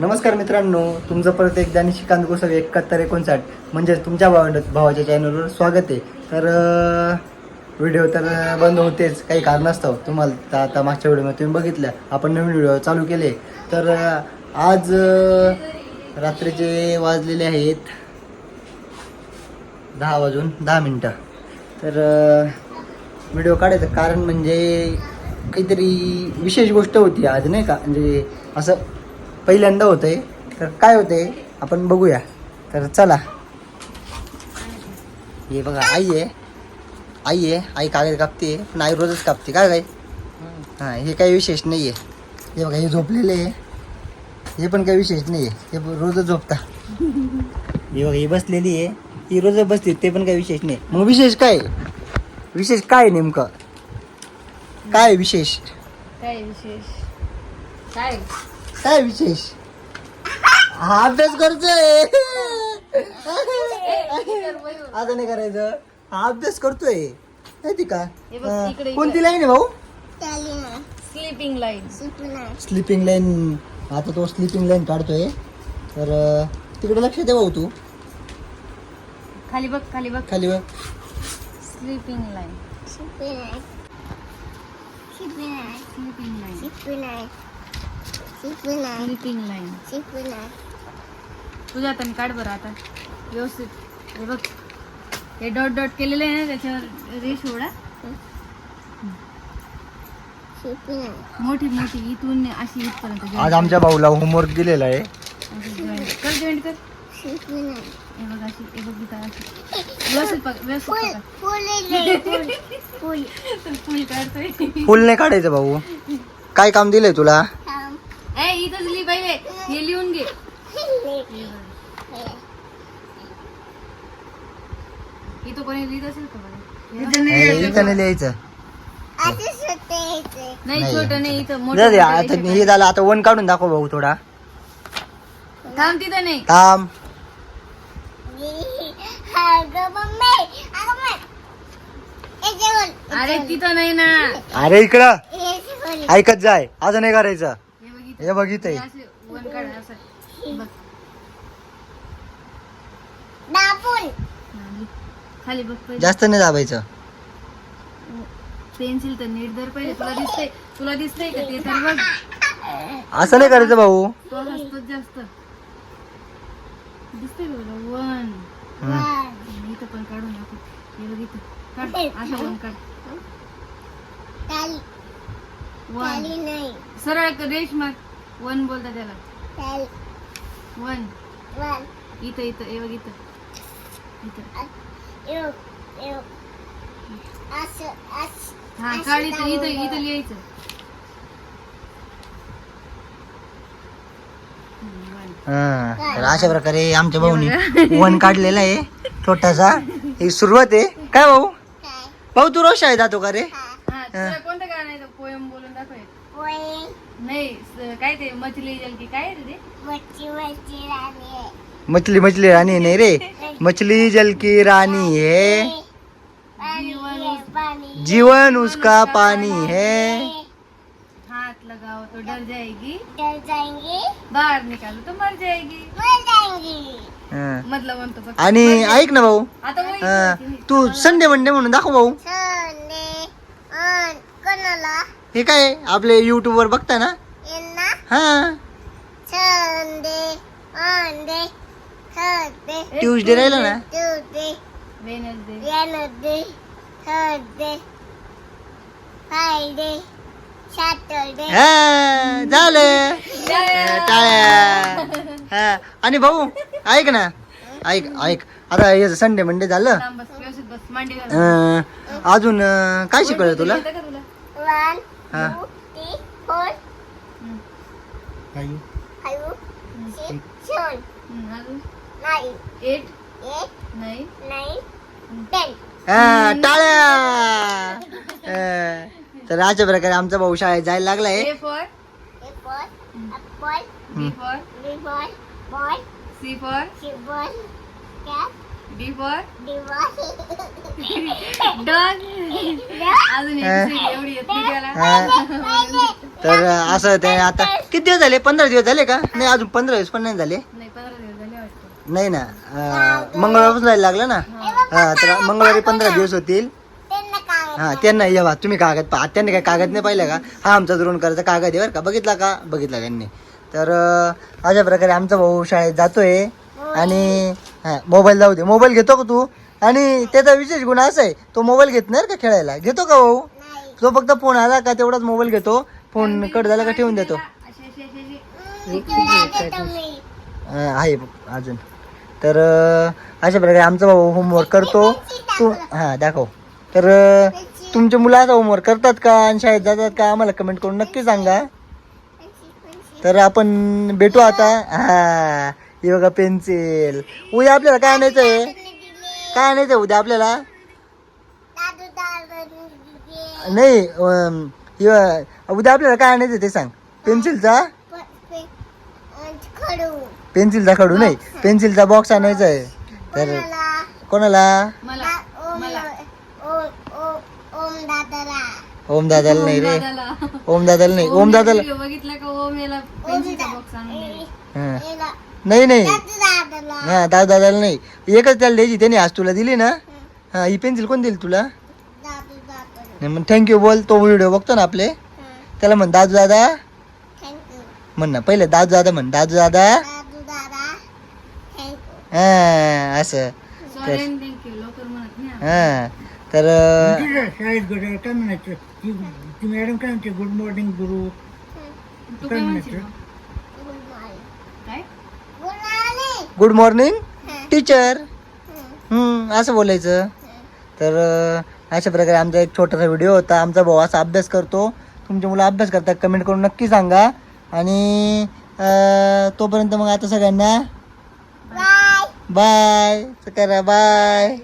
नमस्कार मित्रांनो तुमचं परत एकदा निशिकांत गोसावी एकाहत्तर एकोणसाठ म्हणजेच तुमच्या भावा भावाच्या चॅनलवर स्वागत आहे. तर व्हिडिओ तर बंद होतेच काही कारणास्तव तुम्हाला तर आता मागच्या व्हिडिओमध्ये तुम्ही बघितलं आपण नवीन व्हिडिओ चालू केले. तर आज रात्रीचे वाजलेले आहेत दहा वाजून दहा मिनटं. तर व्हिडिओ काढायचं कारण म्हणजे काहीतरी विशेष गोष्ट होती आज नाही का? म्हणजे असं पहिल्यांदा होतं आहे तर काय होतंय? आपण बघूया. तर चला. हे बघा आई आहे. आई आहे. आई कागद कापते. पण आई रोजच कापते. काय काय हां हे काही विशेष नाही आहे हे बघा हे झोपलेले आहे. हे पण काही विशेष नाही आहे हे रोजच झोपता. हे बघा ही बसलेली आहे. ही रोजच बसते. ते पण काही विशेष नाही. मग विशेष काय? विशेष काय नेमकं? काय विशेष? काय विशेष? काय? काय विशेष? हा अभ्यास करतोय. आता नाही करायचं. हा अभ्यास करतोय. माहिती का? हे बघ. इकडे- कोणती लाईन आहे भाऊ? स्लीपिंग लाईन स्लिपिंग लाईन आता तो स्लिपिंग लाईन काढतोय. तर अं, तिकडे लक्ष दे भाऊ तू. खाली बघ खाली बघ. खाली बघ. Sleeping line sleeping line sleeping line तुझ्या हाताने काढ बरं आता. व्यवस्थित. हे बघ. हे डॉट डॉट केलेलं आहे ना त्याच्यावर रेश ओढा. मोठी मोठी. इथून अशी इथपर्यंत आज आमच्या भाऊला होमवर्क दिलेला आहे. कर. जॉईंट कर. हे बघ अशी हे बघ इथं अशी. व्यवस्थित पकड व्यवस्थित पकड. तर फुल काढतोय. फुल नाही काढायचं भाऊ. काय काम दिलंय तुला? इथंच लिही पहिले हे लिहून घे. इथं कोणी लिहित असेल का बरं हे इथं नाही लिहायचं. नाही नाही. छोटं नाही इथं जाऊ मोठं दे, मोठं आता रेषा हे झालं आता वन काढून दाखव भाऊ थोडा. थांब तिथं नाही. थांब. अरे तिथं नाही ना. अरे इकडं. ऐकत जाय असं नाही करायचं. हे बघ इथं. बघितलंय असे वन काढ असं बघ लिह. खाली बघ जास्त नाही दाबायचं. पेन्सिल तर नीट धर पहिले. तुला दिसतंय तुला दिसतंय का ते तर बघ. असं नाही करायचं भाऊ. तो हसतोच जास्त. दिसतंय तुला? वन. इथं पण काढून दाखव हे बघ इथं. काढ. असं वन काढ. वन. सरळ एक रेश मार. वन बोलता त्याला. वन. इथं इथं. बघ इथं. इथं. हा काढ इथं इथं इथं लिहायचं. हा. तर अशा प्रकारे आमच्या भाऊनी वन काढलेला आहे. छोटासा ही सुरुवात आहे. काय भाऊ? भाऊ तू रोज शाळेत जातो का रे? हा गाणं आहे पोयम बोलून दाखव नाही काय ते मछली जल की काय रे मछली मछली राणी नाही रे. मछली जल की रानी है जीवन उसका पानी है. हाथ लगाओ तो डर जाएगी। बाहर निकालो तो मर जाएगी। हा. मतलब म्हणतो फक्त. आणि ऐक ना भाऊ. आता वही हा, करायची. तू संडे मंडे म्हणून दाखव भाऊ. हे काय आपले युट्यूब वर बघता ना? हा. ट्यूजडे राहिलं ना. हा झालं. टाळ्या. हा आणि भाऊ ऐक ना. ऐक ऐक. आता हे संडे मंडे झालं? थांब बस व्यवस्थित बस. मांडी घाल. अं, अजून अं, काय शिकवलं तुला? अजून? एट? नाईन हा टाळ्या! तर अशा प्रकारे आमचा भाऊ शाळेत जायला लागलाय. A for B for C for D for dog अजून एक. सीट एवढी येत नाही त्याला हा. तर असं ते आता. किती दिवस झाले? पंधरा दिवस झाले का? नाही अजून पंधरा दिवस पण नाही झाले. नाही ना. मंगळवारपासून जायला लागलं ना? हा तर मंगळवारी पंधरा दिवस होतील. हा त्यांना ये बा तुम्ही कागद पहा. त्यांनी काय कागद नाही पाहिलं का? हा आमचा द्रोण करायचा कागद आहे बरं का? बघितला का? बघितला त्यांनी. तर अशा प्रकारे आमचा भाऊ शाळेत जातोय. आणि हा मोबाईल जाऊ दे. मोबाईल घेतो का तू? आणि त्याचा विशेष गुण असा आहे तो मोबाईल घेत नाही का खेळायला? घेतो का भाऊ? तो फक्त फोन आला का तेवढाच मोबाईल घेतो? फोन कट झाला का ठेवून देतो. आहे अजून. तर अशा प्रकारे आमचा भाऊ होमवर्क करतो. तू हां दाखव. तर अं, तुमच्या मुलाचा होमवर्क करतात का? आणि शाळेत जातात का? आम्हाला कमेंट करून नक्की सांगा. तर आपण भेटू आता. हा हे बघा पेन्सिल उद्या आपल्याला काय आणायचं आहे काय आणायचं आहे उद्या आपल्याला? नाही अं, उद्या आपल्याला काय आणायचं आहे ते सांग. पेन्सिलचा? पेन्सिलचा खडू नाही पेन्सिलचा बॉक्स आणायचा आहे. तर कोणाला? मला मला. ओम दादाला. नाही रे. दादाला. ओम दादाला नाही ओम दादाला व्हिडिओ बघितला का ओम याला पेन्सिलचा बॉक्स आणून दिला. हा. नाही नाही. हा दादा दादाला नाही. एकच त्याला द्यायची त्याने आज तुला दिली ना? हा ही पेन्सिल कोण दिली तुला? नाही मग थँक्यू बोल तो व्हिडिओ बघतो ना आपले. त्याला म्हण दादू दादा म्हण ना पहिले दादू दादा म्हण दादू दादा हा असं. सॉरी आणि थँक्यू लवकर म्हणत नाही हा. तर शाळेत काय म्हणायचं? मॅडम काय म्हणते? गुड मॉर्निंग गुरु. तू काय म्हणशील मग? काय गुड मॉर्निंग टीचर असं बोलायचं. तर अशा प्रकारे आमचा एक छोटासा व्हिडिओ होता. आमचा भाऊ असा अभ्यास करतो. तुमची मुलं अभ्यास करतात. कमेंट करून नक्की सांगा. आणि तोपर्यंत मग आता सगळ्यांना बाय करा बाय